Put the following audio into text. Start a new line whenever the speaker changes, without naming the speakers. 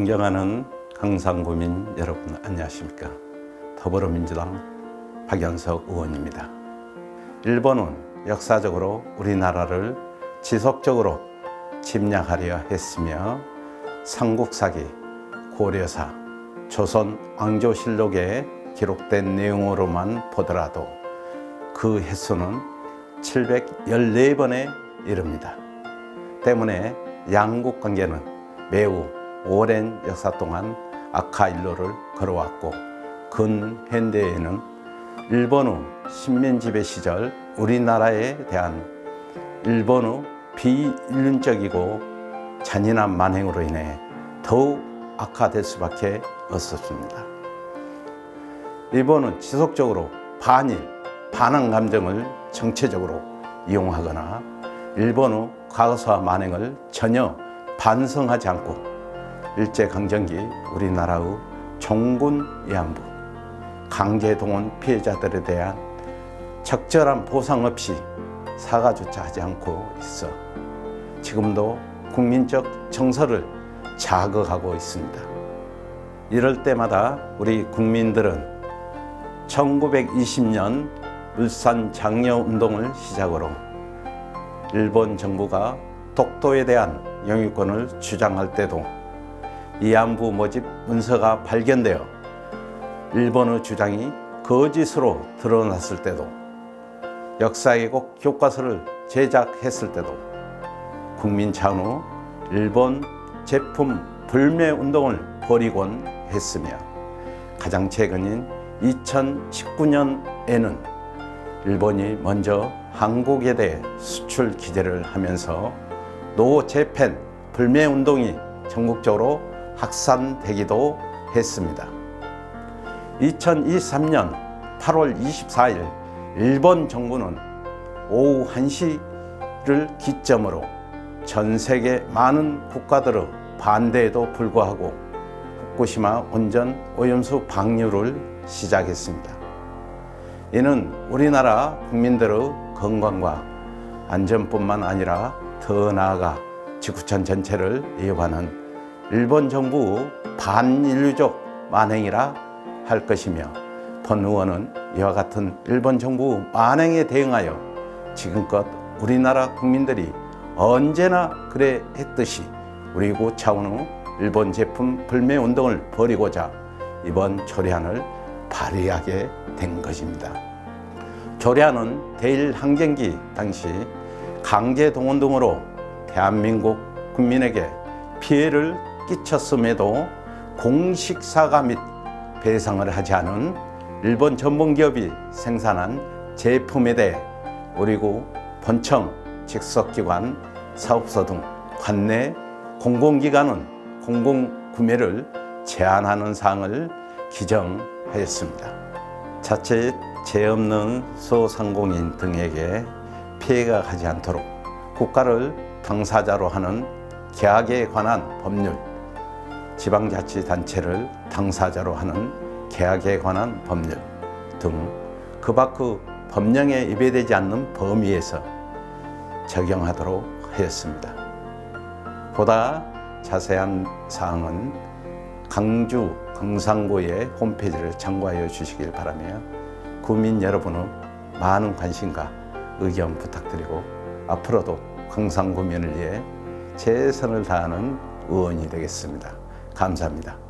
존경하는 강상구민 여러분 안녕하십니까 더불어민주당 박연석 의원입니다 일본은 역사적으로 우리나라를 지속적으로 침략하려 했으며 삼국사기, 고려사, 조선 왕조실록에 기록된 내용으로만 보더라도 그 횟수는 714번에 이릅니다. 때문에 양국 관계는 매우 오랜 역사 동안 악화일로를 걸어왔고 근현대에는 일본의 식민지배 시절 우리나라에 대한 일본의 비인륜적이고 잔인한 만행으로 인해 더욱 악화될 수밖에 없었습니다. 일본은 지속적으로 반일, 반항 감정을 정체적으로 이용하거나 일본의 과거사 만행을 전혀 반성하지 않고 일제강점기 우리나라의 종군 위안부, 강제동원 피해자들에 대한 적절한 보상 없이 사과조차 하지 않고 있어 지금도 국민적 정서를 자극하고 있습니다. 이럴 때마다 우리 국민들은 1920년 울산 장려 운동을 시작으로 일본 정부가 독도에 대한 영유권을 주장할 때도 이안부 모집 문서가 발견되어 일본의 주장이 거짓으로 드러났을 때도 역사왜곡 교과서를 제작했을 때도 국민 차원의 일본 제품 불매 운동을 벌이곤 했으며 가장 최근인 2019년에는 일본이 먼저 한국에 대해 수출 규제를 하면서 노 재팬 불매 운동이 전국적으로 확산되기도 했습니다. 2023년 8월 24일 일본 정부는 오후 1시를 기점으로 전 세계 많은 국가들의 반대에도 불구하고 후쿠시마 원전 오염수 방류를 시작했습니다. 이는 우리나라 국민들의 건강과 안전뿐만 아니라 더 나아가 지구촌 전체를 위협하는 일본 정부 반인류적 만행이라 할 것이며 본 의원은 이와 같은 일본 정부 만행에 대응하여 지금껏 우리나라 국민들이 언제나 그래 했듯이 우리 고 차원의 일본 제품 불매 운동을 벌이고자 이번 조례안을 발의하게 된 것입니다. 조례안은 대일 항쟁기 당시 강제 동원 등으로 대한민국 국민에게 피해를 끼쳤음에도 공식 사과 및 배상을 하지 않은 일본 전문기업이 생산한 제품에 대해 우리국 본청, 직속기관, 사업소 등 관내 공공기관은 공공구매를 제한하는 사항을 규정하였습니다. 자칫 죄 없는 소상공인 등에게 피해가 가지 않도록 국가를 당사자로 하는 계약에 관한 법률, 지방자치단체를 당사자로 하는 계약에 관한 법률 등 그 밖의 법령에 위배되지 않는 범위에서 적용하도록 하였습니다. 보다 자세한 사항은 강주 경상고의 홈페이지를 참고하여 주시길 바라며 국민 여러분의 많은 관심과 의견 부탁드리고 앞으로도 경상구민을 위해 최선을 다하는 의원이 되겠습니다. 감사합니다.